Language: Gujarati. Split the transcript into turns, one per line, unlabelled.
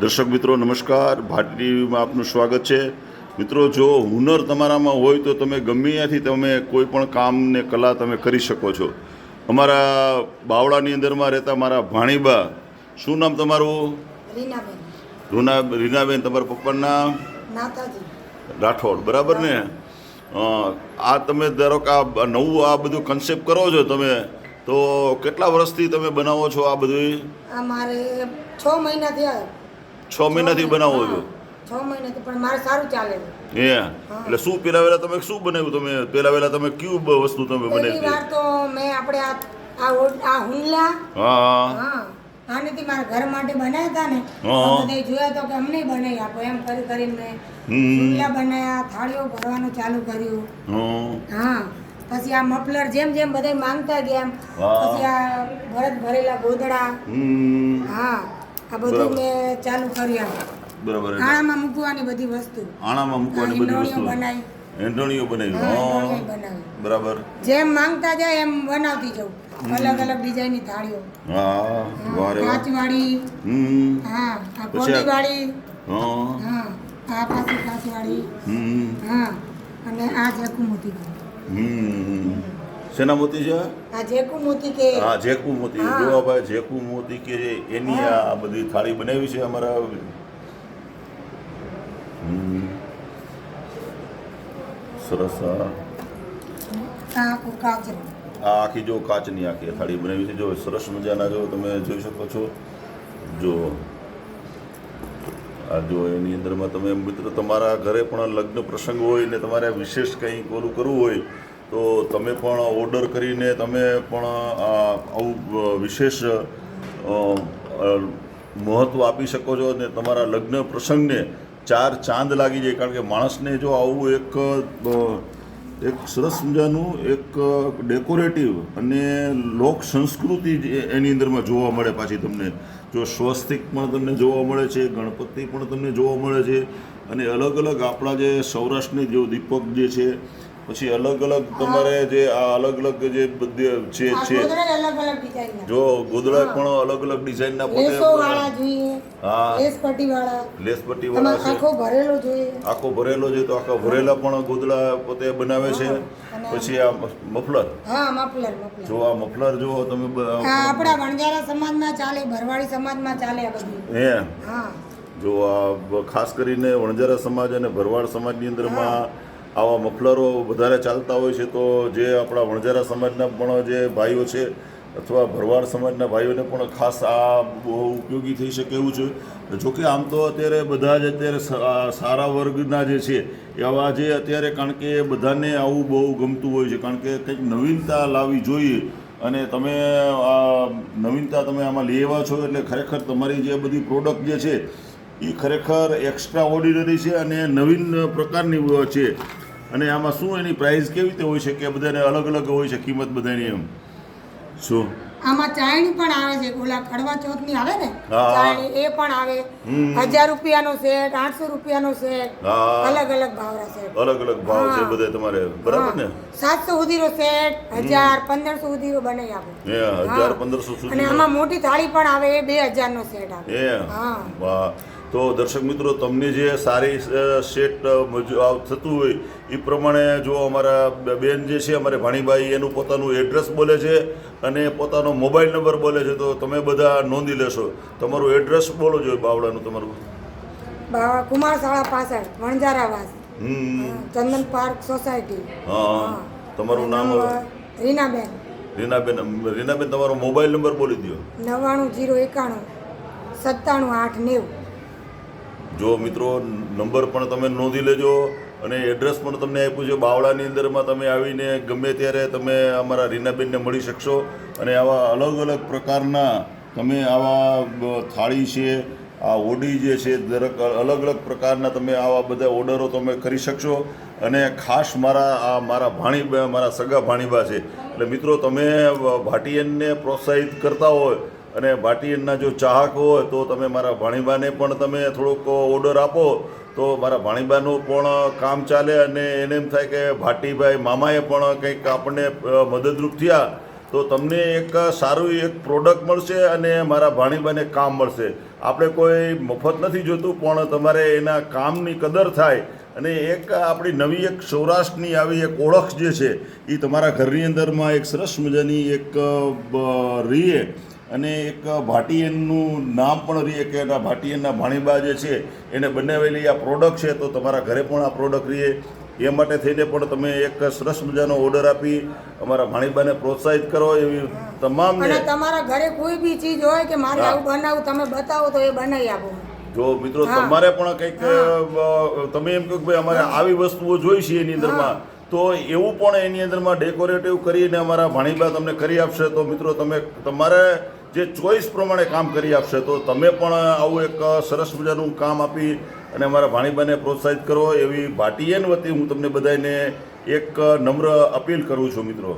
દર્શક મિત્રો નમસ્કાર. ભારતી ટીવીમાં આપનું સ્વાગત છે. મિત્રો જો હુનર તમારામાં હોય તો તમે ગમે ત્યાંથી તમે કોઈ પણ કામને કલા તમે કરી શકો છો. અમારા બાવળાની અંદરમાં રહેતા મારા ભાણીબા શું નામ તમારું? રૂના રીનાબેન તમારા પપ્પાનું નામ? રાઠોડ બરાબર ને? આ તમે ધારો કે આ નવું આ બધું કન્સેપ્ટ કરો છો તમે તો કેટલા વર્ષથી તમે બનાવો છો આ બધું?
આ મારે છ મહિના થયા.
છ મહિનાથી બનાવો છો?
છ મહિનાથી પણ મારે સારું ચાલે છે.
હે? એટલે શું પેલા વેલા તમે શું બનાવ્યું તમે? પેલા વેલા તમે કયું બ- વસ્તુ તમે બનાવી
વાર તો મેં આપણે આ આ હુંડલા
હા હા.
આનેથી મારા ઘર માટે બનાવ્યા ને. તો જોયા તો કે અમને બનાવી આપો એમ કરી કરીને મેં. હુંડલા બનાવ્યા થાળીઓ ભરવાનું ચાલુ કર્યું.
હં.
હા. પછી આ મફલર જેમ જેમ બધા માંગતા ગયા એમ. પછી આ ભરત ભરેલા ગોદડા. હા. આ બધું મેં ચાલુ કર્યું.
બરાબર
આણામાં મૂકવાની બધી વસ્તુ.
આણામાં મૂકવાની બધી વસ્તુ.
બનાવી.
એંધણીઓ બનાવી.
હા,
હં. બરાબર.
જેમ માંગતા જાય એમ બનાવતી જાઉં. અલગ અલગ ડિઝાઇનની થાળીઓ.
હા વારે
કાચવાળી.
હમ.
હા આ
પછી આ- હા.
આ પાસે કાચવાળી
હમ.
હા અને આ જેકુ મોતી
હમ. શેના મોતી છે? હા જેકુ મોતી. જોવાભાઈ જેકુ મોતી કે એની આ બધી થાળી બનાવી છે અમારા સરસ
આ આખું કાચરું
આ આખી જો કાચની આખી થાળી બનાવી છે. જો સરસ મજાના જો તમે જોઈ શકો છો. જો આ જો એની અંદરમાં તમે મિત્ર તમારા ઘરે પણ લગ્ન પ્રસંગ હોય ને તમારે વિશેષ કંઈ ઓલું કરવું હોય તો તમે પણ ઓર્ડર કરીને તમે પણ આવું વિશેષ મહત્ત્વ આપી શકો છો અને તમારા લગ્ન પ્રસંગને ચાર ચાંદ લાગી જાય. કારણ કે માણસને જો આવું એક એક સરસ મજાનું, એક ડેકોરેટિવ અને લોક સંસ્કૃતિ એની અંદરમાં જોવા મળે પાછી તમને. જો સ્વસ્તિક પણ તમને જોવા મળે છે, ગણપતિ પણ તમને જોવા મળે છે અને અલગ અલગ આપણા જે સૌરાષ્ટ્રની જો દીપક જે છે પછી અલગ અલગ તમારે જે આ અલગ અલગ જે બધી છે છે. જો ગોદડા પણ અલગ અલગ ડિઝાઇનના
ના
પોતે
જોઈએ
હા
લેસ પટ્ટી વાળા
લેસ પટ્ટી વાળા છે.
આખો ભરેલો જોઈએ.
આખો ભરેલો છે તો આખા ભરેલા પણ ગોદડા પોતે બનાવે છે. પછી આ મફલર.
હા મફલર મફલર.
જો આ મફલર જો તમે
આપણા વણજારા સમાજમાં ચાલે ભરવાડી સમાજમાં ચાલે આ બધું.
હે.
હા.
જો આ ખાસ કરીને વણજારા સમાજ અને ભરવાડ સમાજની અંદરમાં આવા મફલરો વધારે ચાલતા હોય છે તો જે આપણા વણજારા સમાજના પણ જે ભાઈઓ છે અથવા ભરવાડ સમાજના ભાઈઓને પણ ખાસ આ બહુ ઉપયોગી થઈ શકે એવું છે. જોકે આમ તો અત્યારે બધા જ અત્યારે સારા વર્ગના જે છે એવા જે અત્યારે કારણ કે બધાને આવું બહુ ગમતું હોય છે. કારણ કે કંઈક નવીનતા લાવવી જોઈએ અને તમે આ નવીનતા તમે આમાં લેવા છો એટલે ખરેખર તમારી જે બધી પ્રોડક્ટ જે છે, એ ખરેખર એક્સ્ટ્રા ઓર્ડિનરી છે અને નવીન પ્રકારની છે. અને આમાં શું એની પ્રાઇસ કેવી રીતે હોય છે કે બધાને અલગ અલગ હોય છે કિંમત બધાની એમ. શું?
આમાં ચાયણી પણ આવે છે ઓલા કડવા ચોથની આવે ને? ચાયણી એ પણ આવે. હજાર રૂપિયાનો સેટ આઠસો રૂપિયાનો સેટ. અલગ અલગ ભાવ સેટ.
અલગ અલગ ભાવ છે બધે તમારે. બરાબર ને?
સાતસો સુધીનો સેટ હજાર પંદરસો સુધીનો બને આપે.
એ હજાર પંદરસો સુધી અને
આમાં મોટી થાળી પણ આવે એ બે હજારનો સેટ આવે.
એ
હા.
તો દર્શક મિત્રો તમને જે સારી સેટ થતું હોય એ પ્રમાણે જો અમારા બેન જે છે અમારે ભાણીભાઈ એનું પોતાનું એડ્રેસ બોલે છે અને પોતાનો મોબાઈલ નંબર બોલે છે તો તમે બધા નોંધી લેશો. તમારું એડ્રેસ બોલો જોઈએ બાવળાનું તમારું.
કુમાર શાળા પાછળ વણજારાવાસ ચંદન પાર્ક સોસાયટી.
હા તમારું નામ
રીનાબેન.
રીનાબેન રીનાબેન તમારો મોબાઈલ નંબર બોલી દો
નવ્વાણું જીરો એકાણું સત્તાણું આઠ નેવું.
જો મિત્રો, નંબર પણ તમે નોંધી લેજો અને એડ્રેસ પણ તમને આપ્યું છે. બાવળાની અંદરમાં તમે આવીને ગમે ત્યારે તમે અમારા રીનાબેનને મળી શકશો. અને આવા અલગ અલગ પ્રકારના તમે આવા થાળી છે, આ ઓડી જે છે, દરેક અલગ અલગ પ્રકારના તમે આવા બધા ઓર્ડરો તમે કરી શકશો. અને ખાસ મારા, આ મારા ભાણી મારા સગા ભાણીબા છે. એટલે મિત્રો, તમે ભાટિયનને પ્રોત્સાહિત કરતા હોય અને ભાટિયનના જો ચાહક હોય તો તમે મારા ભાણીબાને પણ તમે થોડોક ઓર્ડર આપો. તો મારા ભાણીબાનું પણ કામ ચાલે અને એને એમ થાય કે ભાટીભાઈ મામાએ પણ કંઈક આપણને મદદરૂપ થયા. તો તમને એક સારું એક પ્રોડક્ટ મળશે અને મારા ભાણીબાને કામ મળશે. આપણે કોઈ મફત નથી જોતું, પણ તમારે એના કામની કદર થાય. અને એક આપણી નવી એક સૌરાષ્ટ્રની આવી એક ઓળખ જે છે એ તમારા ઘરની અંદરમાં એક સરસ મજાની એક રીએ. અને એક ભાટિયનનું નામ પણ રહીએ કે એના ભાટિયનના ભાણીબા જે છે એને બનાવેલી આ પ્રોડક્ટ છે તો તમારા ઘરે પણ આ પ્રોડક્ટ રહીએ. એ માટે થઈને પણ તમે એક સરસ મજાનો ઓર્ડર આપી અમારા ભાણીબાને પ્રોત્સાહિત કરો એવી
તમામ તમારા ઘરે કોઈ બી ચીજ હોય કે મારે. આવું બનાવું તમે બતાવો તો એ બનાવી આપો.
જો મિત્રો તમારે પણ કંઈક તમે એમ કહો કે ભાઈ અમારે આવી વસ્તુઓ જોઈ છે એની અંદરમાં. તો એવું પણ એની અંદરમાં ડેકોરેટિવ કરીને અમારા ભાણીબા તમને કરી આપશે. તો મિત્રો તમે, તમારે જે ચોઈસ પ્રમાણે કામ કરી આપશે, તો તમે પણ આવું એક સરસ મજાનું કામ આપી અને અમારા ભાણીબાને પ્રોત્સાહિત કરો. એવી ભાટીએન વતી હું તમને બધાને એક નમ્ર અપીલ કરું છું મિત્રો.